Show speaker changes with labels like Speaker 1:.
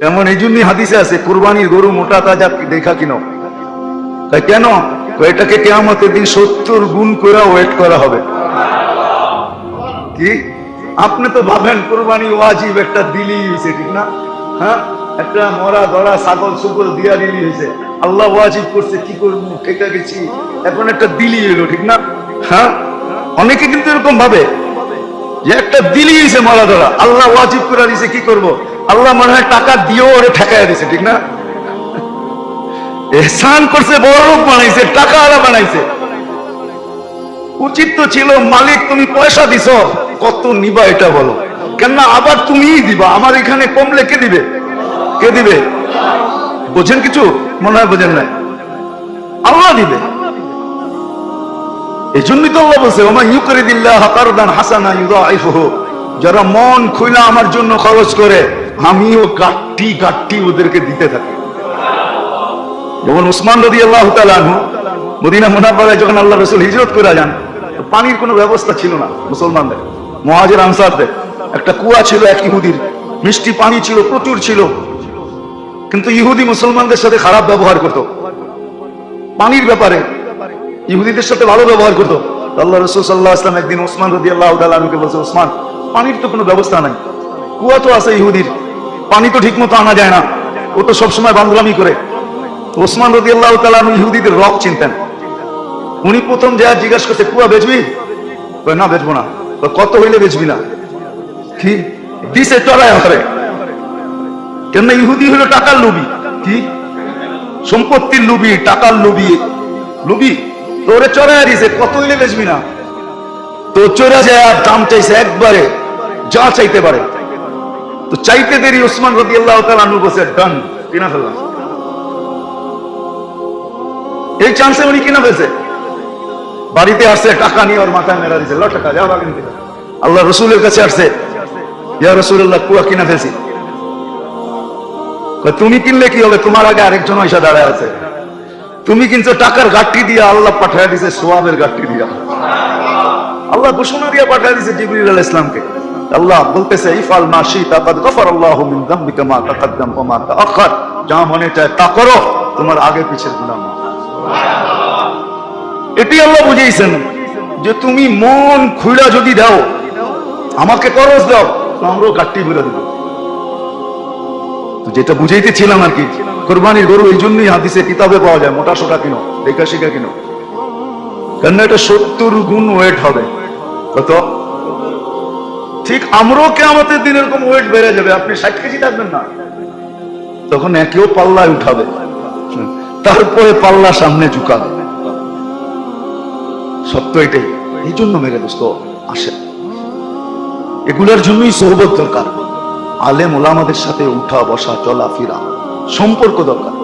Speaker 1: এমন এই জন্যই হাদিসে আছে, কুরবানির গরু মোটা, তাজা দেখা কিনো? তাই কেন? এটাকে কেয়ামতের দিন সত্তর গুণ করে ওয়েট করা হবে। কি? আপনি তো ভাবেন কোরবানি ওয়াজিব, একটা দিলি হয়েছে, ঠিক না? হ্যাঁ? একটা মরা, ধরা, ছাগল সুগল দিয়া দিলি হয়েছে। আল্লাহ ওয়াজিব করছে, কি করব? ঠেকা গেছি। এখন একটা দিলি এলো ঠিক না? হ্যাঁ? অনেকে কিন্তু এরকম ভাবে যে একটা দিলি হয়েছে মরা, ধরা। আল্লাহ ওয়াজিব করে দিছে, কি করব? আল্লাহ মনে হয় টাকা দিয়েও ওরে ঠেকাইয়া দিছে, ঠিক না? এহসান করছে বড় বানাইছে টাকা আলা বানাইছে। উচিত তো ছিল, মালিক তুমি পয়সা দিছ, কত নিবা এটা বলো। কেননা আবার তুমিই দিবা, আমার এখানে কমলে কে দিবে। কে দিবে? বোঝেন কিছু? মনে হয় বোঝেন নাই। আল্লাহ দিবে। এই জন্যই তো আল্লাহ বলছে, ওমা ইউ করে দিল্লাহ হাকারদান হাসানা ইউদাইফুহু। যারা মন খুইলা আমার জন্য খরচ করে আমিও গাট্টি গাট্টি ওদেরকে দিতে থাকি। যেমন উসমান রদি আল্লাহ মদিনা মুনাফায় যখন আল্লাহ রসুল হিজরত করে যান পানির কোনো ব্যবস্থা ছিল না মুসলমানদের, মহাজের আনসারদের। একটা কুয়া ছিল এক ইহুদির, মিষ্টি পানি ছিল, প্রচুর ছিল। কিন্তু ইহুদি মুসলমানদের সাথে খারাপ ব্যবহার করত। পানির ব্যাপারে ইহুদিদের সাথে ভালো ব্যবহার করতো। আল্লাহ রসুল সাল্লাহ আসলাম একদিন ওসমান রদি আল্লাহ তালুকে বলছে, ওসমান, পানির তো কোনো ব্যবস্থা নাই। কুয়া তো আছে ইহুদির পানি তো ঠিক মতো আনা যায় না। ও তো সবসময় বান্দলামি করে। ওসমান রদি আল্লাহ তালু ইহুদিদের রক চিনতেন। উনি প্রথম যা জিজ্ঞাসা করছে, কুয়া বেচবি? না, বেচবো না। কত হইলে বেচবি না? কি? দিছে চড়ায় কেন ইহুদি হলো টাকার লোভী। কি? সম্পত্তির লোভী, টাকার লোভী। লোভী? তো ওরে চড়ায় দিছে, কত হইলে বেচবি না? তো চড়া যায় দাম চাইছে একবারে, যা চাইতে পারে। তো চাইতে দেরি ওসমান রদি আল্লাহ তালু বসে ডান কিনা ফেললাম। এই চান্সে উনি কিনা ফেলছে। বাড়িতে আসছে, টাকা নিয়ে ওর মাথায় মেরা ল টাকা, যাও বাগিন থেকে। আল্লাহ রসুলের কাছে আসছে, ইয়া রসুল্লাহ কুয়া কিনা ফেলছি। তুমি কিনলে কি হবে? তোমার আগে আরেকজন এসে দাঁড়ায় আছে। তুমি কিন্তু টাকার গাঠটি দিয়া, আল্লাহ পাঠায় দিছে সোয়াবের গাঠটি দিয়া। আল্লাহ ঘোষণা দিয়া পাঠায় দিছে জিবরিল ইসলামকে। আল্লাহ বলতেছে ইফাল গফারাল্লাহু মিন যামবিকা মা তাকাদ্দাম মা যা মনে চায় তা করো, তোমার আগে পিছের গুনাহ। এটি আল্লাহ যে তুমি মন খুইলা যদি দাও, আমাকে করজ দাও আমরাও গাঠটি বুঝে দেবো। তো যেটা বুঝাইতেছিলাম আর কি, কোরবানির গরু এই জন্যই হাদিসে কিতাবে পাওয়া যায়, মোটা সোটা কিনো লেখা শিখা কিনো। কেন এটা সত্তর গুণ ওয়েট হবে। কত? ঠিক আমরাও কে আমাদের দিন এরকম ওয়েট বেড়ে যাবে, আপনি ষাট কেজি থাকবেন না। তখন একেও পাল্লায় উঠাবে, তারপরে পাল্লা সামনে ঝুঁকাবে। সত্য এটাই, এই জন্য মেরে দোস্ত আসে এগুলোর জন্যই সোহবত দরকার। আলেম ওলামাদের সাথে উঠা, বসা, চলা, ফিরা, সম্পর্ক দরকার।